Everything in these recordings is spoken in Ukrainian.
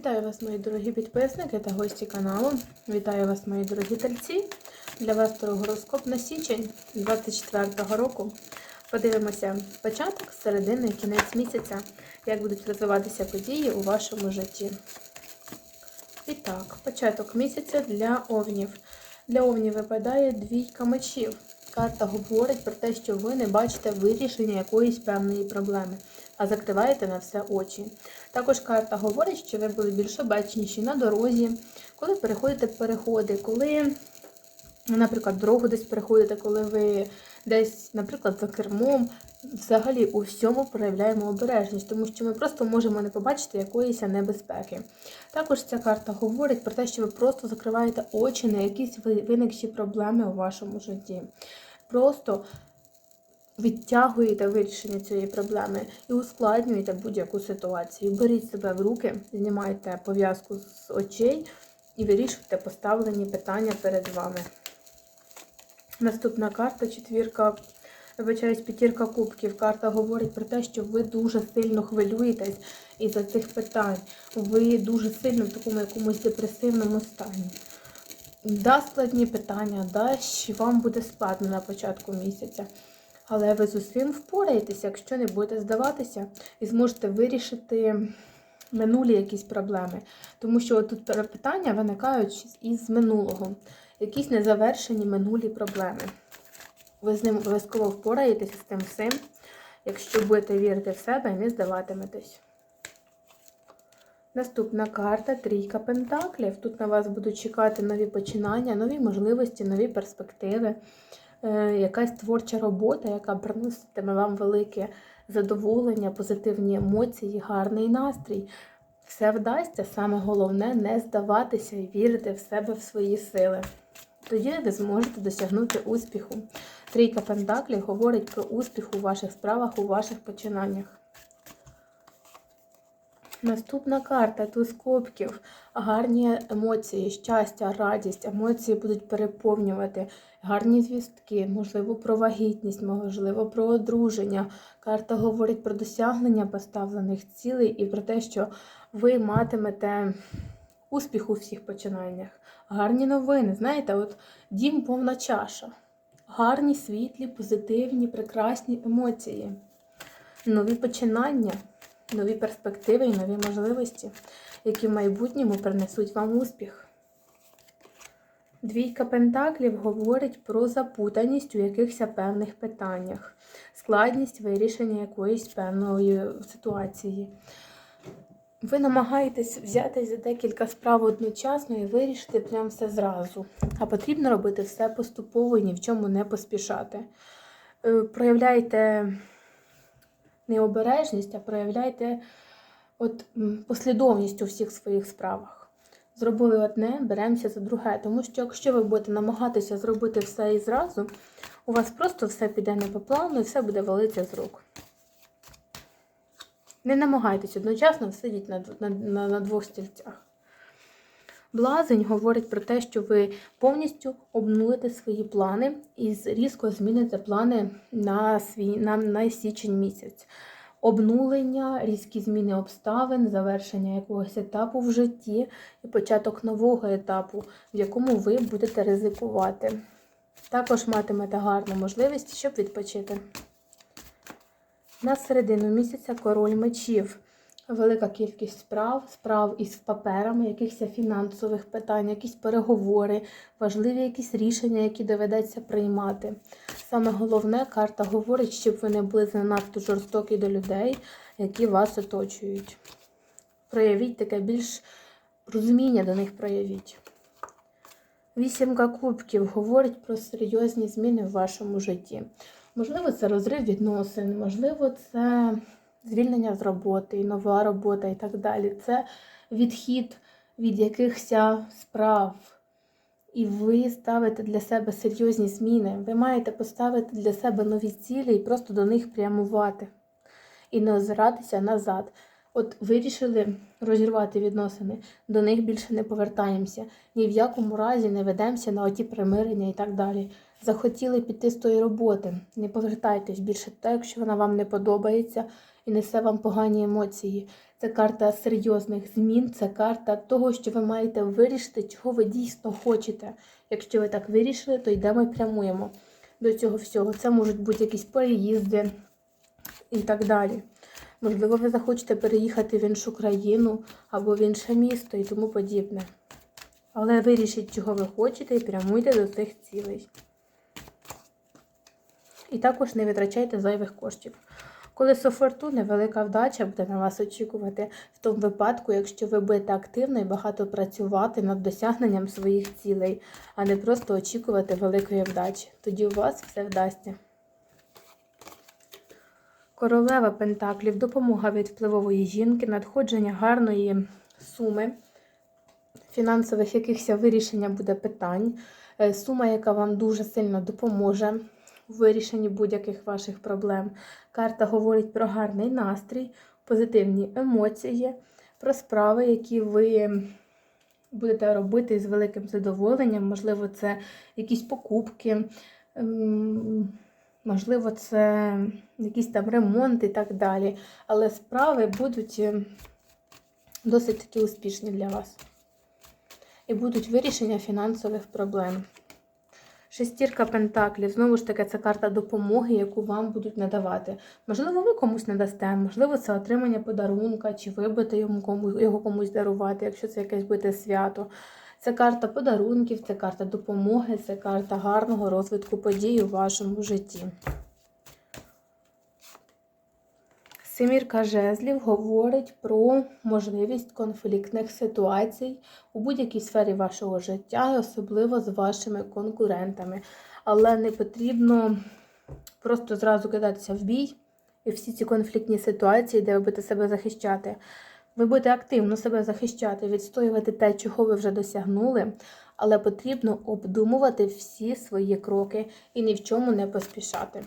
Вітаю вас, мої дорогі підписники та гості каналу. Вітаю вас, мої дорогі тельці. Для вас гороскоп на січень 24-го року. Подивимося початок, середини і кінець місяця, як будуть розвиватися події у вашому житті. І так, початок місяця для овнів. Для овнів випадає двійка мечів. Карта говорить про те, що ви не бачите вирішення якоїсь певної проблеми, а закриваєте на все очі. Також карта говорить, що ви були більш обачніші на дорозі, коли переходите переходи, коли, наприклад, дорогу десь переходите, коли ви десь, наприклад, за кермом. Взагалі у всьому проявляємо обережність, тому що ми просто можемо не побачити якоїсь небезпеки. Також ця карта говорить про те, що ви просто закриваєте очі на якісь виникші проблеми у вашому житті. Просто відтягуєте вирішення цієї проблеми і ускладнюєте будь-яку ситуацію. Беріть себе в руки, знімайте пов'язку з очей і вирішуйте поставлені питання перед вами. Наступна карта четвірка. Вибачаюсь, п'ятірка кубків. Карта говорить про те, що ви дуже сильно хвилюєтесь із-за цих питань. Ви дуже сильно в такому якомусь депресивному стані. Да, складні питання, да, вам буде складно на початку місяця. Але ви з усім впораєтеся, якщо не будете здаватися, і зможете вирішити минулі якісь проблеми. Тому що тут питання виникають із минулого, якісь незавершені минулі проблеми. Ви з ним обов'язково впораєтеся з тим всім, якщо будете вірити в себе і не здаватиметесь. Наступна карта трійка пентаклів. Тут на вас будуть чекати нові починання, нові можливості, нові перспективи, якась творча робота, яка приноситиме вам велике задоволення, позитивні емоції, гарний настрій. Все вдасться, саме головне не здаватися і вірити в себе в свої сили. Тоді ви зможете досягнути успіху. Трійка пентаклів говорить про успіх у ваших справах, у ваших починаннях. Наступна карта туз кубків. Гарні емоції, щастя, радість, емоції будуть переповнювати, гарні звістки, можливо, про вагітність, можливо, про одруження. Карта говорить про досягнення поставлених цілей і про те, що ви матимете успіх у всіх починаннях. Гарні новини. Знаєте, от дім повна чаша. Гарні, світлі, позитивні, прекрасні емоції, нові починання нові перспективи і нові можливості, які в майбутньому принесуть вам успіх. Двійка Пентаклів говорить про запутаність у якихось певних питаннях, складність вирішення якоїсь певної ситуації. Ви намагаєтесь взяти за декілька справ одночасно і вирішити прям все зразу. А потрібно робити все поступово і ні в чому не поспішати. Е, проявляйте необережність, а проявляйте от послідовність у всіх своїх справах. Зробили одне, беремося за друге. Тому що, якщо ви будете намагатися зробити все і зразу, у вас просто все піде не по плану і все буде валитися з рук. Не намагайтесь одночасно сидіти на, на, на, на двох стільцях. Блазень говорить про те, що ви повністю обнулите свої плани і різко зміните плани на свій на, на січень місяць. Обнулення, різкі зміни обставин, завершення якогось етапу в житті і початок нового етапу, в якому ви будете ризикувати. Також матимете гарну можливість, щоб відпочити. На середину місяця король мечів велика кількість справ, справ із паперами, якихось фінансових питань, якісь переговори, важливі якісь рішення, які доведеться приймати. Саме головне, карта говорить, щоб ви не були занадто жорстокі до людей, які вас оточують. Проявіть таке більш розуміння до них проявіть. Вісімка кубків говорить про серйозні зміни в вашому житті. Можливо, це розрив відносин, можливо, це звільнення з роботи, нова робота і так далі. Це відхід від якихось справ. І ви ставите для себе серйозні зміни. Ви маєте поставити для себе нові цілі і просто до них прямувати. І не озиратися назад. От вирішили розірвати відносини, до них більше не повертаємося. Ні в якому разі не ведемося на оті примирення і так далі. Захотіли піти з тої роботи. Не повертайтесь більше так, якщо вона вам не подобається і несе вам погані емоції. Це карта серйозних змін, це карта того, що ви маєте вирішити, чого ви дійсно хочете. Якщо ви так вирішили, то йдемо і прямуємо до цього всього. Це можуть бути якісь переїзди і так далі. Можливо, ви захочете переїхати в іншу країну або в інше місто і тому подібне. Але вирішіть, чого ви хочете, і прямуйте до цих цілей. І також не витрачайте зайвих коштів. Колесо фортуни, велика вдача буде на вас очікувати в тому випадку, якщо ви будете активно і багато працювати над досягненням своїх цілей, а не просто очікувати великої вдачі. Тоді у вас все вдасться. Королева Пентаклів, допомога від впливової жінки, надходження гарної суми, фінансових якихось вирішення буде питань, е, сума, яка вам дуже сильно допоможе у вирішенні будь-яких ваших проблем. Карта говорить про гарний настрій, позитивні емоції, про справи, які ви будете робити з великим задоволенням. Можливо, це якісь покупки. ем, Можливо, це якийсь там ремонт і так далі. Але справи будуть е, досить таки успішні для вас. І будуть вирішення фінансових проблем. Шестірка Пентаклів, знову ж таки, це карта допомоги, яку вам будуть надавати. Можливо, ви комусь надасте, можливо, це отримання подарунка, чи ви будете йому комусь, його комусь дарувати, якщо це якесь буде свято. Це карта подарунків, це карта допомоги, це карта гарного розвитку подій у вашому житті. Семірка жезлів говорить про можливість конфліктних ситуацій у будь-якій сфері вашого життя, і особливо з вашими конкурентами. Але не потрібно просто зразу кидатися в бій і всі ці конфліктні ситуації, де ви будете себе захищати. Ви будете активно себе захищати, відстоювати те, чого ви вже досягнули, але потрібно обдумувати всі свої кроки і ні в чому не поспішати.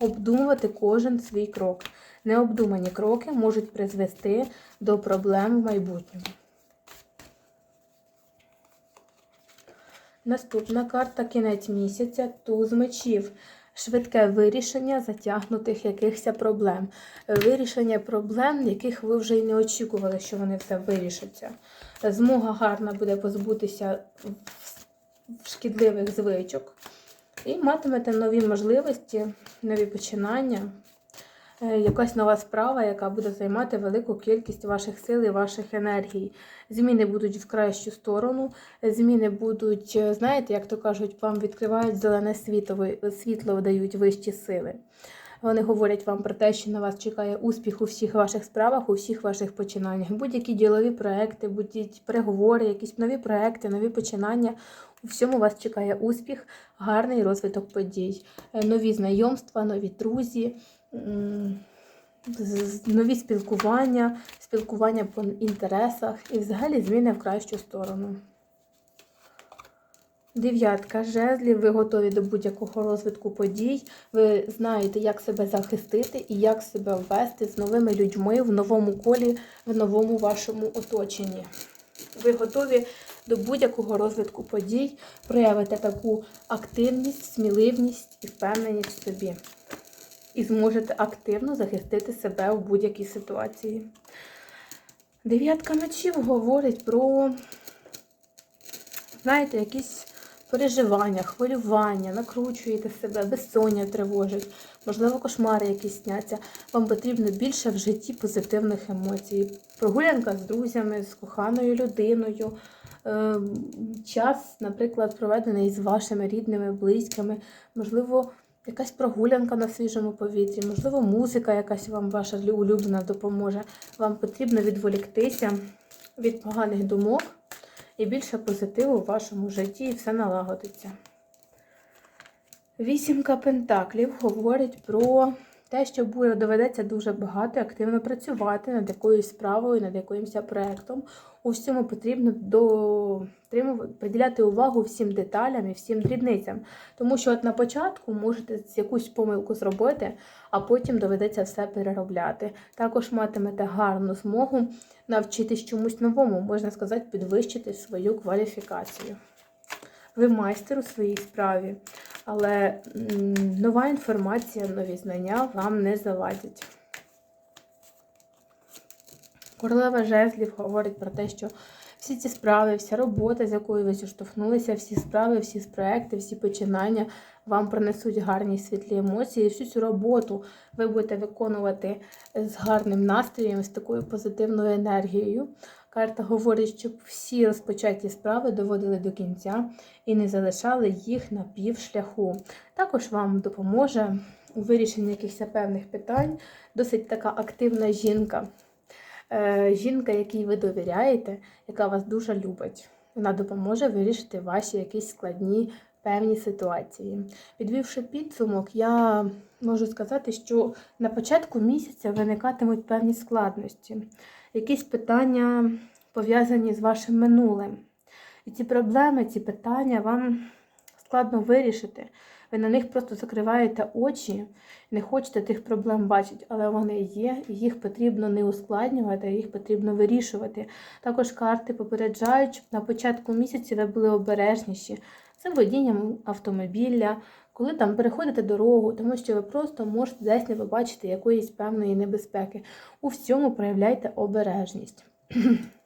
Обдумувати кожен свій крок. Необдумані кроки можуть призвести до проблем в майбутньому. Наступна карта кінець місяця туз мечів. Швидке вирішення затягнутих якихось проблем. Вирішення проблем, яких ви вже й не очікували, що вони все вирішаться. Змога гарна буде позбутися шкідливих звичок. І матимете нові можливості, нові починання. Е, Якась нова справа, яка буде займати велику кількість ваших сил і ваших енергій. Зміни будуть в кращу сторону. Зміни будуть, е, знаєте, як то кажуть, вам відкривають зелене світло, світло дають вищі сили. Вони говорять вам про те, що на вас чекає успіх у всіх ваших справах, у всіх ваших починаннях. Будь-які ділові проекти, будь-які переговори, якісь нові проекти, нові починання. У всьому вас чекає успіх, гарний розвиток подій, Е, нові знайомства, нові друзі, нові спілкування, спілкування по інтересах і взагалі зміни в кращу сторону. Дев'ятка жезлів, ви готові до будь-якого розвитку подій. Ви знаєте, як себе захистити і як себе ввести з новими людьми в новому колі, в новому вашому оточенні. Ви готові до будь-якого розвитку подій, проявите таку активність, сміливість і впевненість в собі. І зможете активно захистити себе в будь-якій ситуації. Дев'ятка мечів говорить про, знаєте, якісь переживання, хвилювання, накручуєте себе, безсоння тривожить, можливо, кошмари якісь сняться. Вам потрібно більше в житті позитивних емоцій. Прогулянка з друзями, з коханою людиною. е, Час, наприклад, проведений з вашими рідними, близькими, можливо, якась прогулянка на свіжому повітрі, можливо, музика якась вам ваша улюблена допоможе. Вам потрібно відволіктися від поганих думок і більше позитиву в вашому житті, і все налагодиться. Вісімка пентаклів говорить про те, що буде доведеться дуже багато і активно працювати над якоюсь справою, над якимось проєктом. У всьому потрібно дотримувати- приділяти увагу всім деталям і всім дрібницям. Тому що от на початку можете якусь помилку зробити, а потім доведеться все переробляти. Також матимете гарну змогу навчитись чомусь новому, можна сказати, підвищити свою кваліфікацію. Ви майстер у своїй справі, але нова інформація, нові знання вам не завадять. Королева жезлів говорить про те, що всі ці справи, вся робота, з якою ви зіштовхнулися, всі справи, всі проекти, всі починання вам принесуть гарні світлі емоції. Всю цю роботу ви будете виконувати з гарним настроєм, з такою позитивною енергією. Карта говорить, щоб всі розпочаті справи доводили до кінця і не залишали їх на півшляху. Також вам допоможе у вирішенні якихось певних питань досить така активна жінка. Е, Жінка, якій ви довіряєте, яка вас дуже любить. Вона допоможе вирішити ваші якісь складні певні ситуації. Підвівши підсумок, я можу сказати, що на початку місяця виникатимуть певні складності, якісь питання пов'язані з вашим минулим. І ці проблеми, ці питання вам складно вирішити. Ви на них просто закриваєте очі, не хочете тих проблем бачити, але вони є, і їх потрібно не ускладнювати, а їх потрібно вирішувати. Також карти попереджають, щоб на початку місяця ви були обережніші. Це водінням автомобіля, коли там переходите дорогу, тому що ви просто можете десь не побачити якоїсь певної небезпеки. У всьому проявляйте обережність.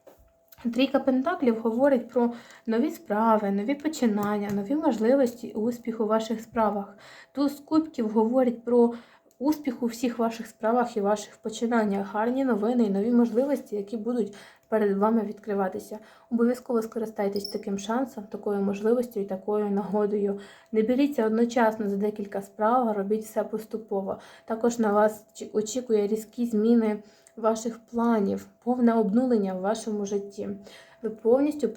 Трійка Пентаклів говорить про нові справи, нові починання, нові можливості і успіх у ваших справах. Туз кубків говорить про успіх у всіх ваших справах і ваших починаннях, гарні новини і нові можливості, які будуть перед вами відкриватися. Обов'язково скористайтесь таким шансом, такою можливістю і такою нагодою. Не беріться одночасно за декілька справ, робіть все поступово. Також на вас очікує різкі зміни ваших планів, повне обнулення в вашому житті. Ви повністю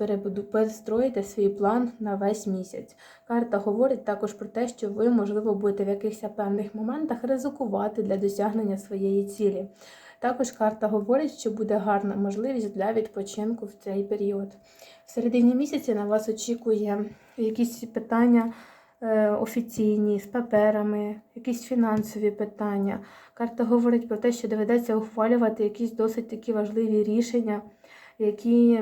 перестроїте свій план на весь місяць. Карта говорить також про те, що ви, можливо, будете в якихось певних моментах ризикувати для досягнення своєї цілі. Також карта говорить, що буде гарна можливість для відпочинку в цей період. В середині місяця на вас очікує якісь питання офіційні, з паперами, якісь фінансові питання. Карта говорить про те, що доведеться ухвалювати якісь досить такі важливі рішення, які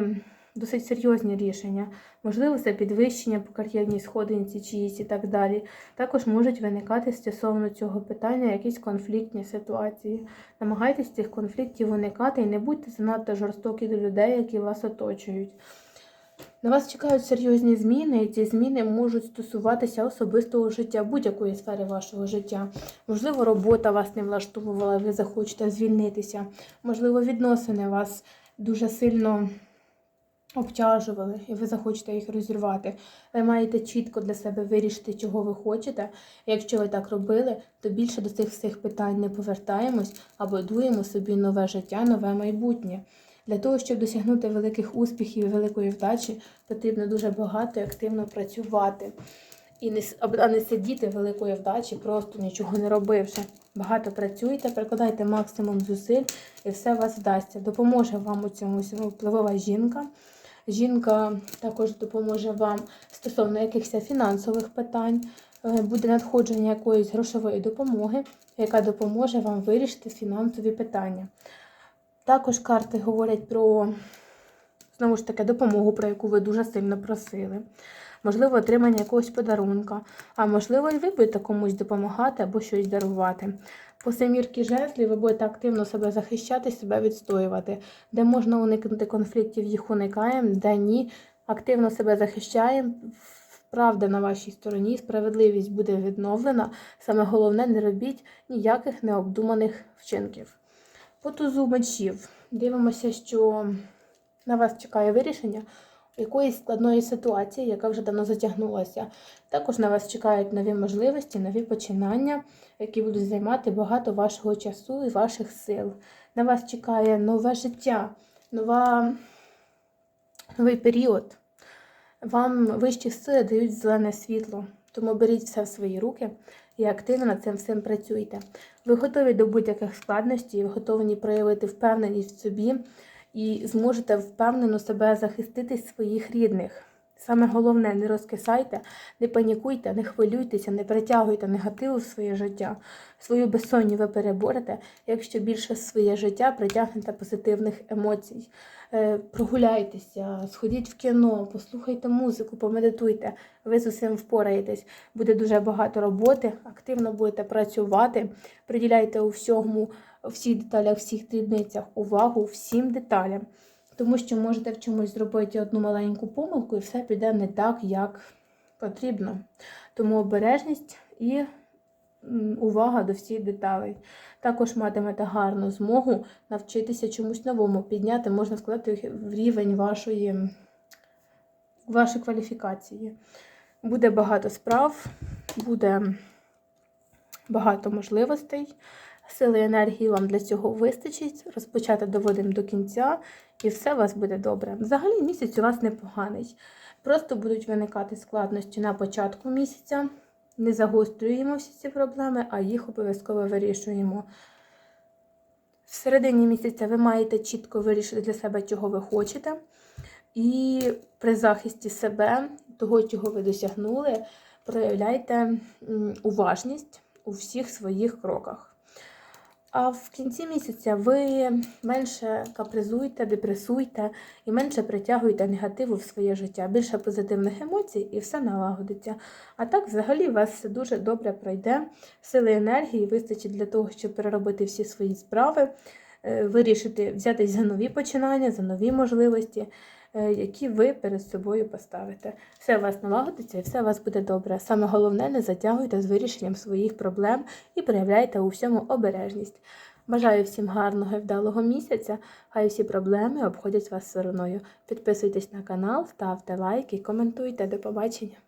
досить серйозні рішення. Можливо, це підвищення по кар'єрній сходинці чиїсь і так далі. Також можуть виникати стосовно цього питання якісь конфліктні ситуації. Намагайтесь цих конфліктів уникати і не будьте занадто жорстокі до людей, які вас оточують. На вас чекають серйозні зміни, і ці зміни можуть стосуватися особистого життя, будь-якої сфери вашого життя. Можливо, робота вас не влаштовувала, ви захочете звільнитися. Можливо, відносини вас дуже сильно обтяжували, і ви захочете їх розірвати. Ви маєте чітко для себе вирішити, чого ви хочете. Якщо ви так робили, то більше до цих всіх питань не повертаємось, а будуємо собі нове життя, нове майбутнє. Для того, щоб досягнути великих успіхів і великої вдачі, потрібно дуже багато і активно працювати. І не, а не сидіти великої вдачі, просто нічого не робивши. Багато працюйте, прикладайте максимум зусиль, і все у вас вдасться. Допоможе вам у цьому впливова жінка. Жінка також допоможе вам стосовно якихось фінансових питань. Е, Буде надходження якоїсь грошової допомоги, яка допоможе вам вирішити фінансові питання. Також карти говорять про знову ж таки допомогу, про яку ви дуже сильно просили. Можливо, отримання якогось подарунка, а можливо, і ви будете комусь допомагати або щось дарувати. По семірки жезлів ви будете активно себе захищати, себе відстоювати. Де можна уникнути конфліктів, їх уникаємо, де ні, активно себе захищаємо. Правда на вашій стороні, справедливість буде відновлена. Саме головне, не робіть ніяких необдуманих вчинків. По тузу мечів дивимося, що на вас чекає вирішення якоїсь складної ситуації, яка вже давно затягнулася. Також на вас чекають нові можливості, нові починання, які будуть займати багато вашого часу і ваших сил. На вас чекає нове життя, нова... новий період. Вам вищі сили дають зелене світло, тому беріть все в свої руки і активно над цим всім працюйте. Ви готові до будь-яких складностей, ви готові проявити впевненість в собі і зможете впевнено себе захистити своїх рідних. Саме головне, не розкисайте, не панікуйте, не хвилюйтеся, не притягуйте негативу в своє життя. Свою безсонні ви переборете, якщо більше своє життя притягнете позитивних емоцій. Е, Прогуляйтеся, сходіть в кіно, послухайте музику, помедитуйте. Ви з усім впораєтесь. Буде дуже багато роботи, активно будете працювати, приділяйте у всьому всіх деталях, всіх дрібницях увагу всім деталям. Тому що можете в чомусь зробити одну маленьку помилку і все піде не так, як потрібно. Тому обережність і увага до всіх деталей. Також матимете гарну змогу навчитися чомусь новому, підняти, можна сказати, в рівень вашої, вашої кваліфікації. Буде багато справ, буде багато можливостей. Сили енергії вам для цього вистачить. Розпочати доводимо до кінця, і все у вас буде добре. Взагалі місяць у вас непоганий. Просто будуть виникати складності на початку місяця. Не загострюємо всі ці проблеми, а їх обов'язково вирішуємо. В середині місяця ви маєте чітко вирішити для себе, чого ви хочете. І при захисті себе, того, чого ви досягнули, проявляйте уважність у всіх своїх кроках. А в кінці місяця ви менше капризуйте, депресуйте і менше притягуйте негативу в своє життя, більше позитивних емоцій і все налагодиться. А так, взагалі, вас все дуже добре пройде. Сили енергії вистачить для того, щоб переробити всі свої справи, е, вирішити, взятись за нові починання, за нові можливості, які ви перед собою поставите. Все у вас налагодиться і все у вас буде добре. Саме головне, не затягуйте з вирішенням своїх проблем і проявляйте у всьому обережність. Бажаю всім гарного і вдалого місяця. Хай всі проблеми обходять вас стороною. Підписуйтесь на канал, ставте лайки, коментуйте. До побачення!